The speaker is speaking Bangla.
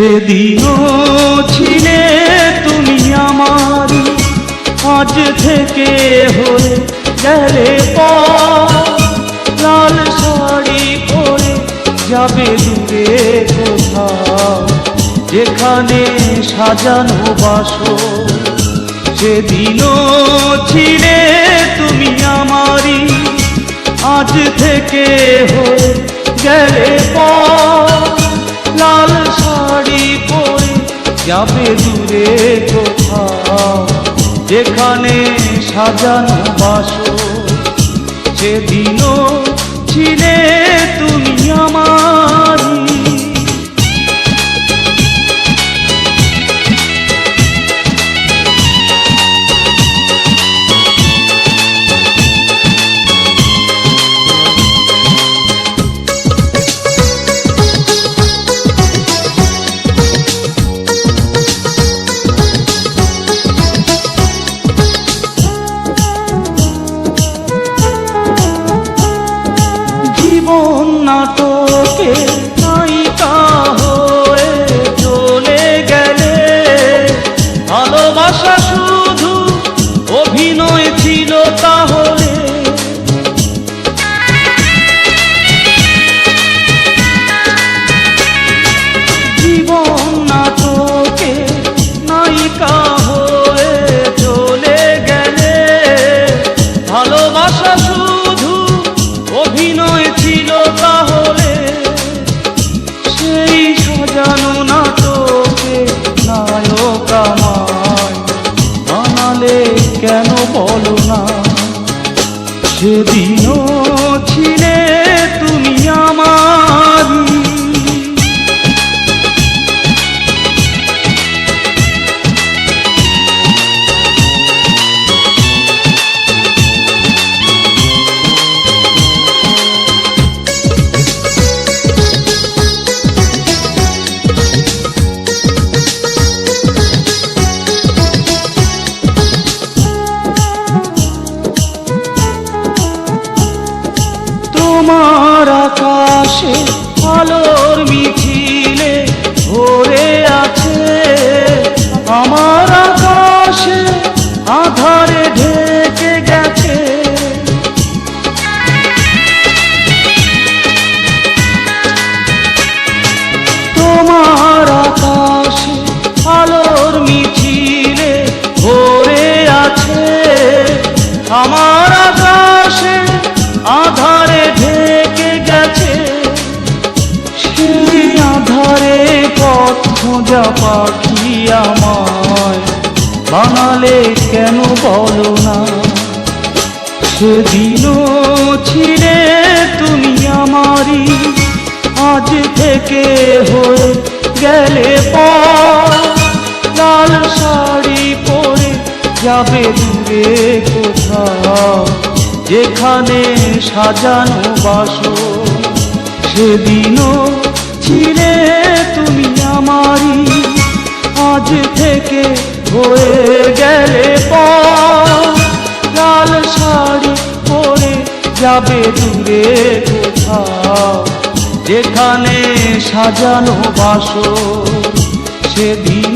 সেদিনও ছিলে তুমি আমার, আজ থেকে হয়ে গেলে লাল শাড়ি পরে যাবে দূরে কোথাও। যেখানে সাজানো বাসো সেদিনও ছিলে তুমি আমারই, আজ থেকে হয়ে গেলে পর যাবে দূরে কোথাও যেখানে সাজানো বাসো সেদিনও ছিলে তুমি আমারই হয়ে চলে গেলে। ভালোবাসা শুধু অভিনয় ছিল জীবন হয়ে চলে গেলে। ভালোবাসা শুধু অভিনয় ছিল তাহলে সেই সাজানো নাটকে আকাশে আলোর মিছিলে পাখি আমায়। বানালে কেন বলো না? সেদিনও ছিলে তুমি আমারই, আজ থেকে হয়ে গেলে পর। লাল শাড়ি পরে যাবে দূরে কোথাও, যেখানে সাজানো বাসো সেদিনও যাবে দূরে কোথাও? যেখানে সাজানো বাসর সেদিন